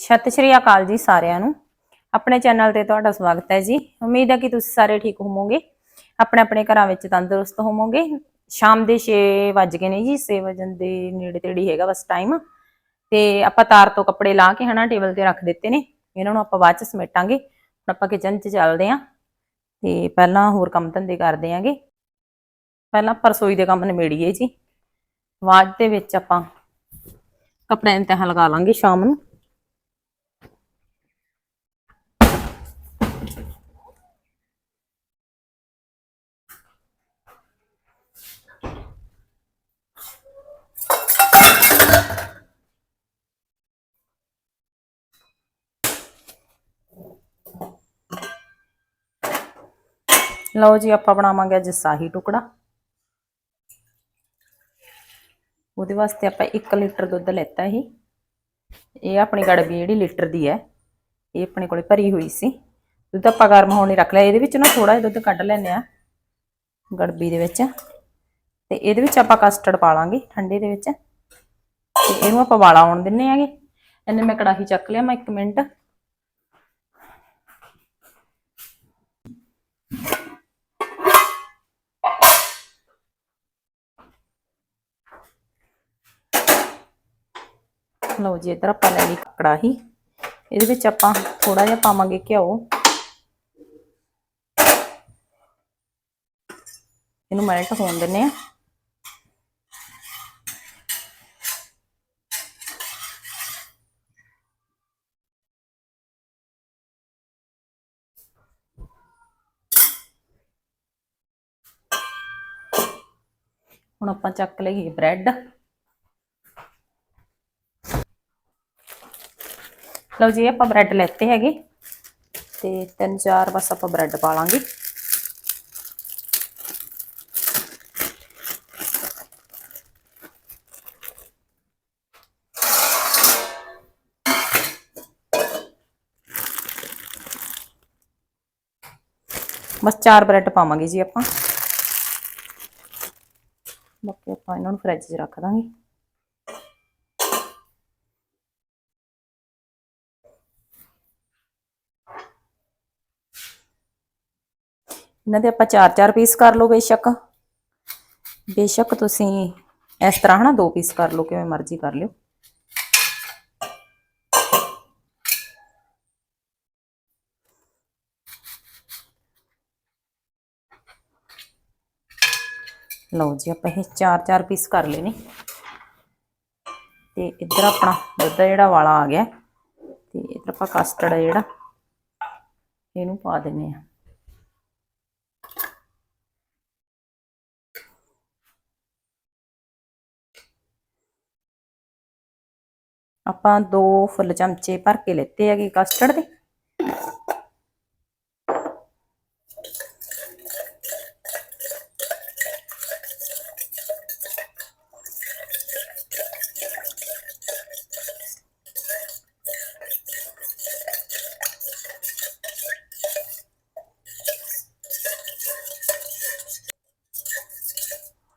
ਸਤਿ ਸ਼੍ਰੀ ਅਕਾਲ ਜੀ ਸਾਰਿਆਂ ਨੂੰ। ਆਪਣੇ ਚੈਨਲ ਤੇ ਤੁਹਾਡਾ ਸਵਾਗਤ ਹੈ ਜੀ। ਉਮੀਦ ਹੈ ਕਿ ਤੁਸੀਂ ਸਾਰੇ ਠੀਕ ਹੋਵੋਗੇ। ਆਪਣੇ ਆਪਣੇ ਘਰਾਂ ਵਿੱਚ ਤੰਦਰੁਸਤ ਹੋਵੋਗੇ। ਸ਼ਾਮ ਦੇ 6 ਵੱਜ ਗਏ ਨੇ ਜੀ 6 ਵਜਣ ਦੇ ਨੇੜੇ ਤੇੜੀ ਹੈਗਾ ਬਸ ਟਾਈਮ ਤੇ ਆਪਾਂ ਤਾਰ ਤੋਂ ਕੱਪੜੇ ਲਾ ਕੇ ਹਨਾ, ਟੇਬਲ ਤੇ ਰੱਖ ਦਿੱਤੇ ਨੇ। ਇਹਨਾਂ ਨੂੰ ਆਪਾਂ ਬਾਅਦ ਚ ਸਮੇਟਾਂਗੇ। ਹੁਣ ਆਪਾਂ ਕਿਚਨ 'ਚ ਚੱਲਦੇ ਆਂ ਤੇ ਪਹਿਲਾਂ ਹੋਰ ਕੰਮ ਧੰਦੇ ਕਰਦੇ ਆਂਗੇ। ਪਹਿਲਾਂ ਆਪਾਂ ਰਸੋਈ ਦੇ ਕੰਮ ਨਿਬੇੜੀਏ ਜੀ। ਬਾਅਦ ਦੇ ਵਿੱਚ ਆਪਾਂ ਕੱਪੜਿਆਂ ਤੇ ਤਹਾਂ ਲਗਾ ਲਾਂਗੇ ਸ਼ਾਮ ਨੂੰ। ਲਓ ਜੀ, ਆਪਾਂ ਬਣਾਵਾਂਗੇ ਅੱਜ ਸਾਹੀ ਟੁਕੜਾ। ਉਹਦੇ ਵਾਸਤੇ ਆਪਾਂ 1 ਲੀਟਰ ਦੁੱਧ ਲੈਤਾ ਇਹ ਇਹ ਆਪਣੀ ਗੜਬੀ ਜਿਹੜੀ ਲੀਟਰ ਦੀ ਹੈ, ਇਹ ਆਪਣੇ ਕੋਲੇ ਭਰੀ ਹੋਈ ਸੀ। ਦੁੱਧ ਆਪਾਂ ਗਰਮ ਹੋਣ ਲਈ ਰੱਖ ਲਿਆ। ਇਹਦੇ ਵਿੱਚ ਨਾ ਥੋੜਾ ਜਿਹਾ ਦੁੱਧ ਕੱਢ ਲੈਨੇ ਆ ਗੜਬੀ ਦੇ ਵਿੱਚ। ਤੇ ਇਹਦੇ ਵਿੱਚ ਆਪਾਂ ਕਸਟਰਡ ਪਾ ਲਾਂਗੇ ਠੰਡੇ ਦੇ ਵਿੱਚ। ਤੇ ਇਹਨੂੰ ਆਪਾਂ ਵਾਲਾ ਆਉਣ ਦਿੰਨੇ ਆਗੇ ਇਹਨੇ ਮੈਂ ਕੜਾਹੀ ਚੱਕ ਲਿਆ, ਮੈਂ 1 ਮਿੰਟ। ਲਓ ਜੀ, ਇਧਰ ਆਪਾਂ ਲੈ ਲਈ ਕੜਾਹੀ। ਇਹਦੇ ਵਿੱਚ ਆਪਾਂ ਥੋੜਾ ਜਿਹਾ ਪਾਵਾਂਗੇ ਘਿਓ। ਇਹਨੂੰ ਮੈਲਟ ਹੋਣ ਦਿੰਨੇ ਆ ਹੁਣ ਆਪਾਂ ਚੱਕ ਲਈਏ ਬ੍ਰੈਡ ਲਓ ਜੀ, ਆਪਾਂ ਬ੍ਰੈਡ ਲੈਤੇ ਹੈਗੇ। ਤੇ ਤਿੰਨ ਚਾਰ ਬਸ ਆਪਾਂ ਬ੍ਰੈਡ ਪਾ ਲਾਂਗੇ। ਬਸ ਚਾਰ ਬ੍ਰੈਡ ਪਾਵਾਂਗੇ ਜੀ ਆਪਾਂ। ਬਾਕੀ ਆਪਾਂ ਇਹਨਾਂ ਨੂੰ ਫ੍ਰਿਜ 'ਚ ਰੱਖ ਦਾਂਗੇ। ਇਹਨਾਂ ਦੇ ਆਪਾਂ ਚਾਰ ਚਾਰ ਪੀਸ ਕਰ ਲਓ ਬੇਸ਼ੱਕ। ਬੇਸ਼ੱਕ ਤੁਸੀਂ ਇਸ ਤਰ੍ਹਾਂ ਹਨਾ ਦੋ ਪੀਸ ਕਰ ਲਓ, ਕਿਵੇਂ ਮਰਜ਼ੀ ਕਰ ਲਿਓ। ਲਓ ਜੀ, ਆਪਾਂ ਇਹ ਚਾਰ ਚਾਰ ਪੀਸ ਕਰ ਲਏ ਨੇ। ਤੇ ਇੱਧਰ ਆਪਣਾ ਦੁੱਧ ਜਿਹੜਾ ਵਾਲਾ ਆ ਗਿਆ। ਤੇ ਇੱਧਰ ਆਪਾਂ ਕਸਟਰਡ ਹੈ ਜਿਹੜਾ, ਇਹਨੂੰ ਪਾ ਦਿੰਨੇ ਆ ਆਪਾਂ ਦੋ ਫੁੱਲ ਚਮਚੇ ਭਰ ਕੇ ਲੈਤੇ ਹੈਗੇ ਕਸਟਰਡ ਦੇ।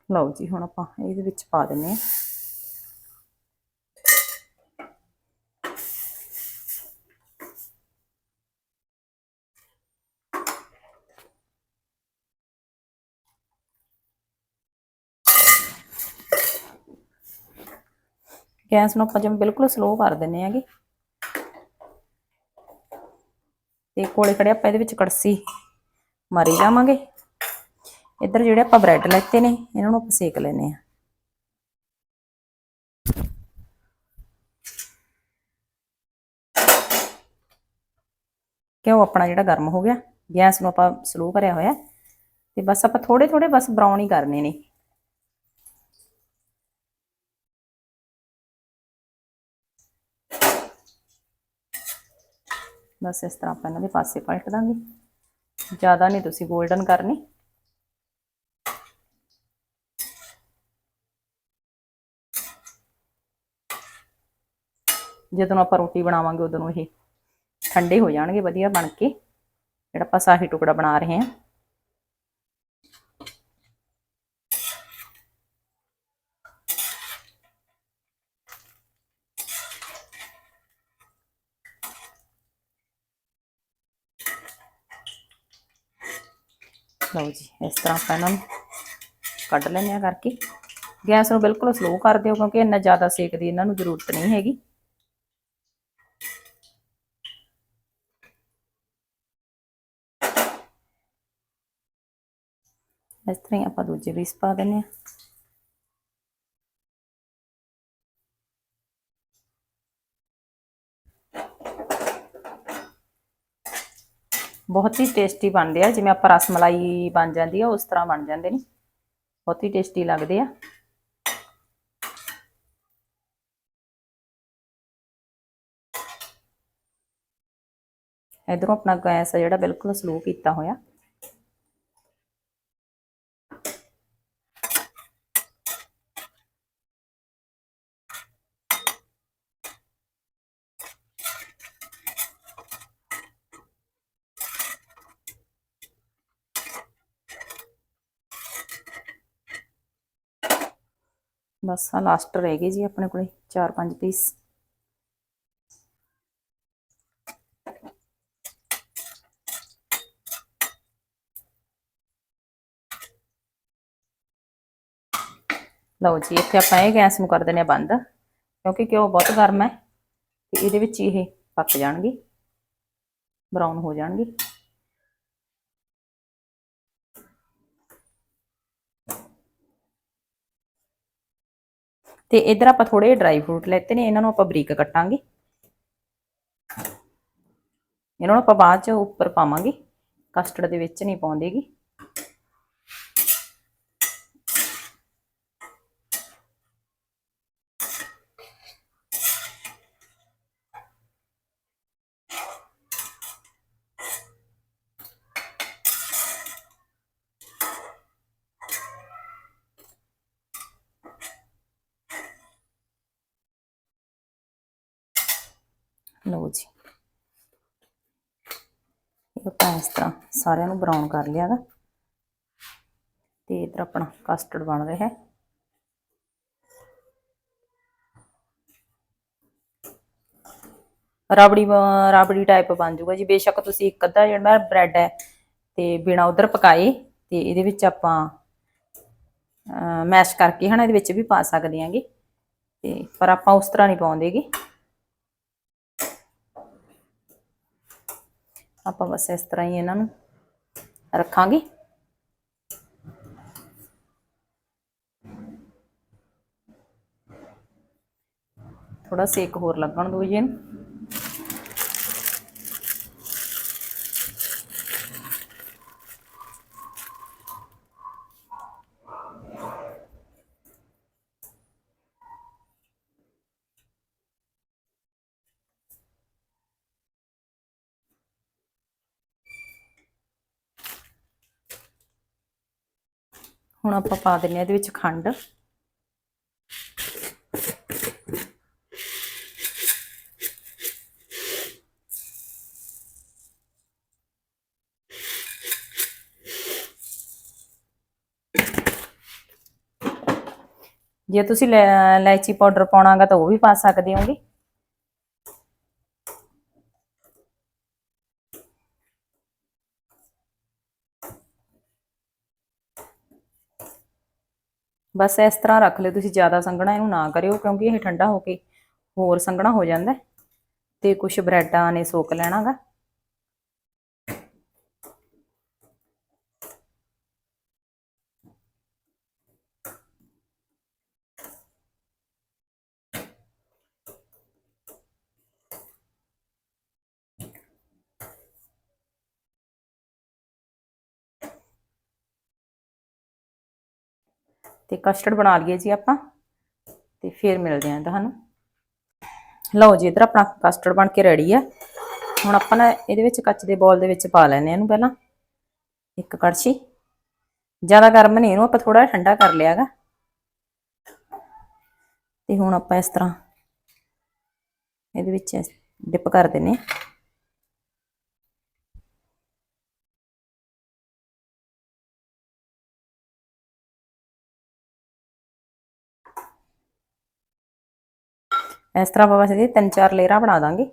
ਲਓ ਜੀ, ਹੁਣ ਆਪਾਂ ਇਹਦੇ ਵਿੱਚ ਪਾ ਦਿੰਨੇ ਆ ਗੈਸ ਨੂੰ ਆਪਾਂ ਜਿਵੇਂ ਬਿਲਕੁਲ ਸਲੋ ਕਰ ਦਿੰਨੇ ਆਗੇ ਤੇ ਕੋਲੇ ਖੜੇ ਆਪਾਂ ਇਹਦੇ ਵਿੱਚ ਕੜਸੀ ਮਾਰੀ ਜਾਵਾਂਗੇ। ਇੱਧਰ ਜਿਹੜੇ ਆਪਾਂ ਬ੍ਰੈਡ ਲੈਤੇ ਨੇ, ਇਹਨਾਂ ਨੂੰ ਆਪਾਂ ਸੇਕ ਲੈਨੇ ਆ ਕਿਉਂ ਆਪਣਾ ਜਿਹੜਾ ਗਰਮ ਹੋ ਗਿਆ, ਗੈਸ ਨੂੰ ਆਪਾਂ ਸਲੋ ਕਰਿਆ ਹੋਇਆ। ਤੇ ਬਸ ਆਪਾਂ ਥੋੜੇ ਥੋੜੇ ਬਸ ਬਰਾਊਨ ਹੀ ਕਰਨੇ ਨੇ। ਬਸ ਇਸ ਤਰ੍ਹਾਂ ਆਪਾਂ ਇਹਨਾਂ ਦੇ ਪਾਸੇ ਪਲਟ ਦਾਂਗੇ। ਜ਼ਿਆਦਾ ਨਹੀਂ ਤੁਸੀਂ 골ਡਨ ਕਰਨੀ। ਜਦੋਂ ਆਪਾਂ ਰੋਟੀ ਬਣਾਵਾਂਗੇ, ਉਦੋਂ ਇਹ ਠੰਡੇ ਹੋ ਜਾਣਗੇ, ਵਧੀਆ ਬਣ ਕੇ। ਜਿਹੜਾ ਆਪਾਂ ਸਾਹੀ ਟੁਕੜਾ ਬਣਾ ਰਹੇ ਹਾਂ। ਲਓ ਜੀ, ਇਸ ਤਰ੍ਹਾਂ ਆਪਾਂ ਇਹਨਾਂ ਨੂੰ ਕੱਢ ਲੈਂਦੇ ਆ ਕਰਕੇ। ਗੈਸ ਨੂੰ ਬਿਲਕੁਲ ਸਲੋ ਕਰ ਦਿਓ ਕਿਉਂਕਿ ਇੰਨਾ ਜ਼ਿਆਦਾ ਸੇਕ ਦੀ ਇਹਨਾਂ ਨੂੰ ਜ਼ਰੂਰਤ ਨਹੀਂ ਹੈਗੀ। ਇਸ ਤਰ੍ਹਾਂ ਹੀ ਆਪਾਂ ਦੂਜੇ ਪੀਸ ਪਾ ਦਿੰਦੇ ਆ ਬਹੁਤ ਹੀ ਟੇਸਟੀ ਬਣਦੇ ਆ। ਜਿਵੇਂ ਆਪਾਂ ਰਸ ਮਲਾਈ ਬਣ ਜਾਂਦੀ ਆ, ਉਸ ਤਰ੍ਹਾਂ ਬਣ ਜਾਂਦੇ ਨੇ। ਬਹੁਤ ਹੀ ਟੇਸਟੀ ਲੱਗਦੇ ਆ। ਇਧਰੋਂ ਆਪਣਾ ਗੈਸ ਆ ਜਿਹੜਾ ਬਿਲਕੁਲ ਸਲੋ ਕੀਤਾ ਹੋਇਆ। ਬਸ ਆ ਲਾਸਟ ਰਹਿ ਗਏ ਜੀ ਆਪਣੇ ਕੋਲੇ 4-5 ਪੀਸ ਲਓ ਜੀ ਇੱਥੇ ਆਪਾਂ ਇਹ ਗੈਸ ਨੂੰ ਕਰ ਦਿੰਦੇ ਆ ਬੰਦ ਕਿਉਂਕਿ ਘਿਓ ਬਹੁਤ ਗਰਮ ਹੈ ਤੇ ਇਹਦੇ ਵਿੱਚ ਇਹ ਪੱਕ ਜਾਣਗੇ ਬਰਾਊਨ ਹੋ ਜਾਣਗੇ ਤੇ ਇਧਰ ਆਪਾਂ ਥੋੜੇ ਡਰਾਈ ਫਰੂਟ ਲੈਤੇ ਨੇ, ਇਹਨਾਂ ਨੂੰ ਆਪਾਂ ਬਰੀਕ ਕੱਟਾਂਗੇ। ਇਹਨਾਂ ਨੂੰ ਆਪਾਂ ਬਾਅਦ ਚ ਉੱਪਰ ਪਾਵਾਂਗੇ। ਕਸਟਰਡ ਦੇ ਵਿੱਚ ਨਹੀਂ ਪਾਉਂਦੇਗੀ। ਲਓ ਜੀ। ਇਹ ਆਪਾਂ ਇਸ ਤਰ੍ਹਾਂ ਸਾਰਿਆਂ ਨੂੰ ਬਰਾਊਨ ਕਰ ਲਿਆ ਗਾ। ਤੇ ਇਧਰ ਆਪਣਾ ਕਸਟਰਡ ਬਣ ਰਿਹਾ। ਹੈ ਰਾਬੜੀ ਰਾਬੜੀ ਟਾਈਪ ਬਣ ਜਾਊਗਾ ਜੀ। ਬੇਸ਼ੱਕ ਤੁਸੀਂ ਇੱਕ ਅੱਧਾ ਜਿਹੜਾ ਬ੍ਰੈਡ ਹੈ ਤੇ ਬਿਨਾ ਉਧਰ ਪਕਾਏ ਤੇ ਇਹਦੇ ਵਿੱਚ ਆਪਾਂ ਮੈਸ਼ ਕਰਕੇ ਹਨਾ ਇਹਦੇ ਵਿੱਚ ਵੀ ਪਾ ਸਕਦੇ ਆਂਗੇ ਤੇ ਪਰ ਆਪਾਂ ਉਸ ਤਰ੍ਹਾਂ ਨਹੀਂ ਪਾਉਂਦੇਗੇ ਆਪਾਂ ਬਸ ਇਸ ਤਰ੍ਹਾਂ ਹੀ ਇਹਨਾਂ ਨੂੰ ਰੱਖਾਂਗੇ। ਥੋੜਾ ਸੇਕ ਹੋਰ ਲੱਗਣ ਦਿਓ ਜੀ ਇਹਨੂੰ। ਹੁਣ ਆਪਾਂ ਪਾ ਦਿੰਨੇ ਆ ਇਹਦੇ ਵਿੱਚ ਖੰਡ। ਜੇ ਤੁਸੀਂ ਇਲਾਇਚੀ ਪਾਊਡਰ ਪਾਉਣਾਗਾ ਤਾਂ ਉਹ ਵੀ ਪਾ ਸਕਦੇ ਹੋਗੇ। ਬਸ ਇਸ ਤਰ੍ਹਾਂ ਰੱਖ ਲਿਓ, ਤੁਸੀਂ ਜ਼ਿਆਦਾ ਸੰਘਣਾ ਇਹਨੂੰ ਨਾ ਕਰਿਓ ਕਿਉਂਕਿ ਇਹ ਠੰਡਾ ਹੋ ਕੇ ਹੋਰ ਸੰਘਣਾ ਹੋ ਜਾਂਦਾ ਹੈ ਤੇ ਕੁਝ ਬ੍ਰੈਡਾਂ ਨੇ ਸੋਕ ਲੈਣਾਗਾ। ਤੇ ਕਸਟਰਡ ਬਣਾ ਲਈਏ ਜੀ ਆਪਾਂ, ਤੇ ਫਿਰ ਮਿਲਦੇ ਆਂ ਤੁਹਾਨੂੰ। ਲਓ ਜੀ, ਇਧਰ ਆਪਣਾ ਕਸਟਰਡ ਬਣ ਕੇ ਰੈਡੀ ਆ। ਹੁਣ ਆਪਾਂ ਨਾ ਇਹਦੇ ਵਿੱਚ ਕੱਚ ਦੇ ਬੋਲ ਦੇ ਵਿੱਚ ਪਾ ਲੈਣੇ ਇਹਨੂੰ ਪਹਿਲਾਂ, ਇੱਕ ਕੜਛੀ। ਜ਼ਿਆਦਾ ਗਰਮ ਨਹੀਂ, ਇਹਨੂੰ ਆਪਾਂ ਥੋੜਾ ਠੰਡਾ ਕਰ ਲਿਆਗਾ ਤੇ ਹੁਣ ਆਪਾਂ ਇਸ ਤਰ੍ਹਾਂ ਇਹਦੇ ਵਿੱਚ ਡਿਪ ਕਰ ਦਿੰਨੇ ਆ इस तरह बस तीन चार लेयर बना देंगे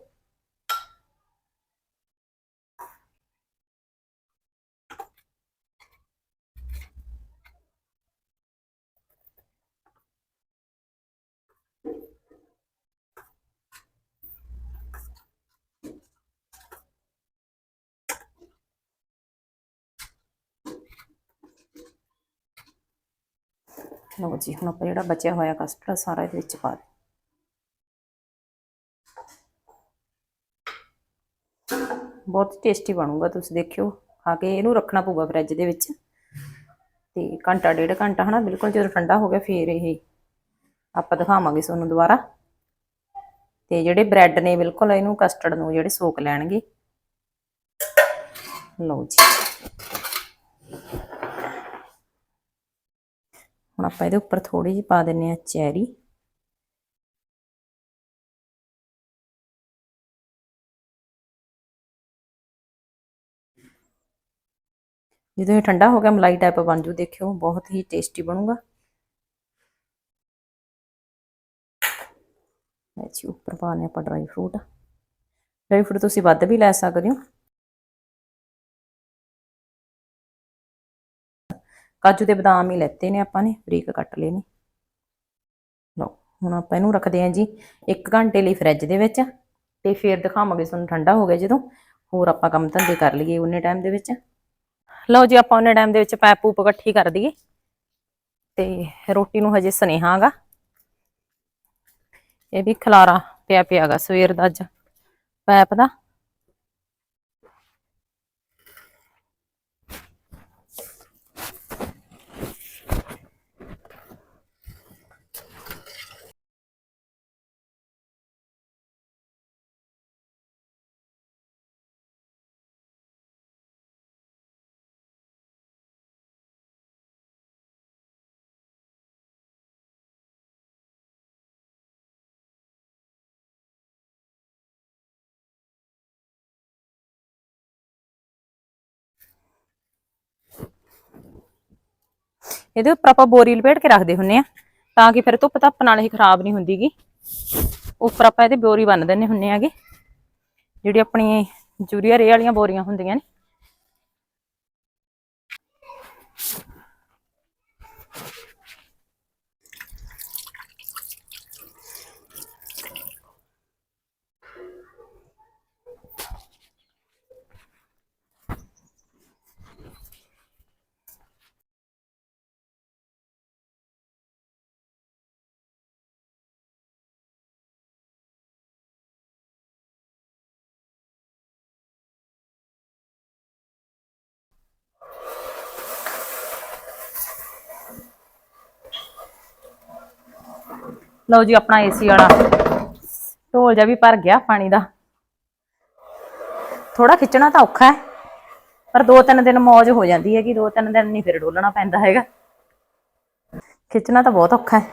लो जी हम आप जो बचा हुआ कस्टर्ड सारा ये पा दें ਬਹੁਤ ਟੇਸਟੀ ਬਣੂਗਾ, ਤੁਸੀਂ ਦੇਖਿਓ। ਖਾ ਕੇ ਇਹਨੂੰ ਰੱਖਣਾ ਪਊਗਾ ਫ੍ਰਿਜ ਦੇ ਵਿੱਚ। ਤੇ ਘੰਟਾ, ਡੇਢ ਘੰਟਾ ਹਨਾ, ਬਿਲਕੁਲ ਜਦੋਂ ਠੰਡਾ ਹੋ ਗਿਆ ਫੇਰ ਇਹ ਆਪਾਂ ਦਿਖਾਵਾਂਗੇ ਤੁਹਾਨੂੰ ਦੁਬਾਰਾ। ਤੇ ਜਿਹੜੇ ਬ੍ਰੈਡ ਨੇ, ਬਿਲਕੁਲ ਇਹਨੂੰ ਕਸਟਰਡ ਨੂੰ ਜਿਹੜੇ ਸੋਕ ਲੈਣਗੇ। ਲਓ ਜੀ। ਹੁਣ ਆਪਾਂ ਇਹਦੇ ਉੱਪਰ ਥੋੜੀ ਜਿਹੀ ਪਾ ਦਿੰਨੇ ਆ ਚੈਰੀ। ਜਦੋਂ ਇਹ ਠੰਡਾ ਹੋ ਗਿਆ, ਮਲਾਈ ਟਾਈਪ ਬਣ ਜੂ, ਦੇਖਿਓ, ਬਹੁਤ ਹੀ ਟੇਸਟੀ ਬਣੂਗਾ। ਇਹ ਜੀ, ਉੱਪਰ ਪਾਣੇ ਆਪਾਂ ਡਰਾਈ ਫਰੂਟ ਡਰਾਈ ਫਰੂਟ ਤੁਸੀਂ ਵੱਧ ਵੀ ਲੈ ਸਕਦੇ ਹੋ। ਕਾਜੂ ਤੇ ਬਦਾਮ ਹੀ ਲੈਤੇ ਨੇ ਆਪਾਂ ਨੇ, ਬਰੀਕ ਕੱਟ ਲਏ ਨੇ। ਲਓ, ਹੁਣ ਆਪਾਂ ਇਹਨੂੰ ਰੱਖਦੇ ਹਾਂ ਜੀ 1 ਘੰਟੇ ਲਈ ਫ੍ਰਿਜ ਦੇ ਵਿੱਚ। ਤੇ ਫਿਰ ਦਿਖਾਵਾਂਗੇ ਤੁਹਾਨੂੰ ਠੰਡਾ ਹੋ ਗਿਆ ਜਦੋਂ। ਹੋਰ ਆਪਾਂ ਕੰਮ ਧੰਦੇ ਕਰ ਲਈਏ ਉਹਨੇ ਟਾਈਮ ਦੇ ਵਿੱਚ। ਲਓ ਜੀ, ਆਪਾਂ ਉਹਨੇ ਟਾਈਮ ਦੇ ਵਿੱਚ ਪੈਪ ਪੂਪ ਇਕੱਠੀ ਕਰ ਦਈਏ। ਤੇ ਰੋਟੀ ਨੂੰ ਹਜੇ ਸਨੇਹਾ ਗਾ। ਇਹ ਵੀ ਖਲਾਰਾ ਪਿਆ ਪਿਆਗਾ ਸਵੇਰ ਦਾ ਅੱਜ ਪੈਪ ਦਾ। ਇਹਦੇ ਉੱਪਰ ਆਪਾਂ ਬੋਰੀ ਲਪੇਟ ਕੇ ਰੱਖਦੇ ਹੁੰਨੇ ਆ, ਤਾਂ ਕਿ ਫਿਰ ਧੁੱਪ ਧੱਪ ਨਾਲ ਇਹ ਖਰਾਬ ਨਹੀਂ ਹੁੰਦੀਗੀ। ਉੱਪਰ ਆਪਾਂ ਇਹਦੇ ਬੋਰੀ ਬੰਨ ਦਿੰਨੇ ਹੁੰਨੇ ਆਗੇ ਜਿਹੜੀ ਆਪਣੀ ਜੂਰੀਆ ਰੇ ਵਾਲੀਆਂ ਬੋਰੀਆਂ ਹੁੰਦੀਆਂ ਨੇ। ਲਓ ਜੀ ਆਪਣਾ ਏਸੀ ਵਾਲਾ। ਢੋਲ ਜਿਹਾ ਵੀ ਭਰ ਗਿਆ ਪਾਣੀ ਦਾ। ਥੋੜਾ ਖਿੱਚਣਾ ਤਾਂ ਔਖਾ ਹੈ, ਪਰ ਦੋ ਤਿੰਨ ਦਿਨ ਮौज ਹੋ ਜਾਂਦੀ ਹੈ ਕਿ ਦੋ ਤਿੰਨ ਦਿਨ ਨਹੀਂ ਫਿਰ ਡੋਲਣਾ ਪੈਂਦਾ ਹੈਗਾ। ਖਿੱਚਣਾ ਤਾਂ ਬਹੁਤ ਔਖਾ ਹੈ।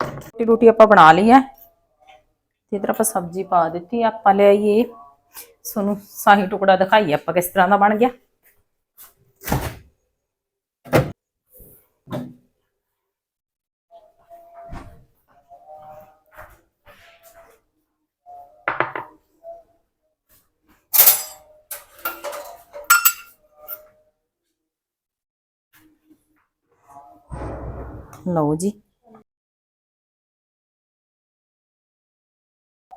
ਰੋਟੀ ਰੋਟੀ ਆਪਾਂ ਬਣਾ ਲਈ ਹੈ। ਤੇ ਇਧਰ ਆਪਾਂ ਸਬਜ਼ੀ ਪਾ ਦਿੱਤੀ, ਆਪਾਂ ਲਿਆਈਏ ਤੁਹਾਨੂੰ ਸਾਹੀ ਟੁਕੜਾ ਦਿਖਾਈਏ ਆਪਾਂ ਕਿਸ ਤਰ੍ਹਾਂ ਦਾ ਬਣ ਗਿਆ। ਲਓ ਜੀ।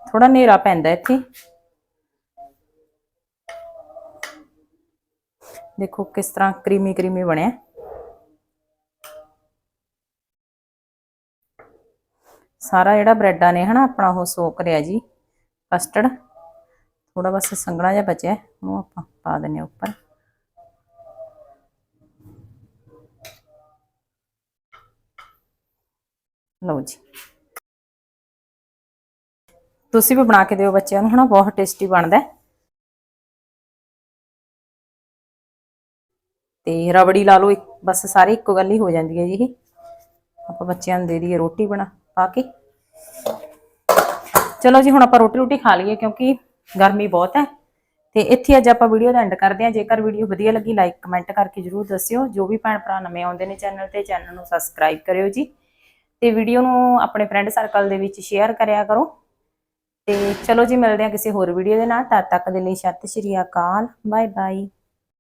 ਥੋੜਾ ਹਨੇਰਾ ਪੈਂਦਾ ਇੱਥੇ। ਦੇਖੋ ਕਿਸ ਤਰ੍ਹਾਂ ਕਰੀਮੀ ਕਰੀਮੀ ਬਣਿਆ। ਸਾਰਾ ਜਿਹੜਾ ਬ੍ਰੈਡਾਂ ਨੇ ਹਨਾ ਆਪਣਾ ਉਹ ਸੋਕ ਰਿਆ ਜੀ ਕਸਟਰਡ। ਥੋੜਾ ਬਸ ਸੰਘਣਾ ਜਿਹਾ ਬਚਿਆ ਹੈ, ਉਹਨੂੰ ਆਪਾਂ ਪਾ ਦਿੰਨੇ ਹਾਂ ਉੱਪਰ। ਲਓ ਜੀ। ਤੁਸੀਂ ਵੀ ਬਣਾ ਕੇ ਦਿਓ ਬੱਚਿਆਂ ਨੂੰ, ਹਨਾ? ਬਹੁਤ ਟੇਸਟੀ ਬਣਦਾ ਹੈ। ਤੇ ਰਬੜੀ ਲਾ ਲਓ ਇੱਕ, ਬਸ ਸਾਰੇ ਇੱਕੋ ਗੱਲ ਹੀ ਹੋ ਜਾਂਦੀ ਹੈ ਜੀ ਇਹ। ਆਪਾਂ ਬੱਚਿਆਂ ਨੂੰ ਦੇ ਦਈਏ ਰੋਟੀ ਬਣਾ, ਪਾ ਕੇ। ਚਲੋ ਜੀ, ਹੁਣ ਆਪਾਂ ਰੋਟੀ ਰੋਟੀ ਖਾ ਲਈਏ ਕਿਉਂਕਿ ਗਰਮੀ ਬਹੁਤ ਹੈ। ਤੇ ਇੱਥੇ ਅੱਜ ਆਪਾਂ ਵੀਡੀਓ ਦਾ ਐਂਡ ਕਰਦੇ ਹਾਂ। ਜੇਕਰ ਵੀਡੀਓ ਵਧੀਆ ਲੱਗੀ ਲਾਈਕ ਕਮੈਂਟ ਕਰਕੇ ਜਰੂਰ ਦੱਸਿਓ। ਜੋ ਵੀ ਭੈਣ ਭਰਾ ਨਵੇਂ ਆਉਂਦੇ ਨੇ ਚੈਨਲ ਤੇ, ਚੈਨਲ ਨੂੰ ਸਬਸਕ੍ਰਾਈਬ ਕਰਿਓ ਜੀ। ਤੇ ਵੀਡੀਓ ਨੂੰ ਆਪਣੇ ਫਰੈਂਡ ਸਰਕਲ ਦੇ ਵਿੱਚ ਸ਼ੇਅਰ ਕਰਿਆ ਕਰੋ। ਤੇ ਚਲੋ ਜੀ, ਮਿਲਦੇ ਹਾਂ ਕਿਸੇ ਹੋਰ ਵੀਡੀਓ ਦੇ ਨਾਲ। ਤਦ ਤੱਕ ਦੇ ਲਈ ਸਤਿ ਸ਼੍ਰੀ ਅਕਾਲ। Bye bye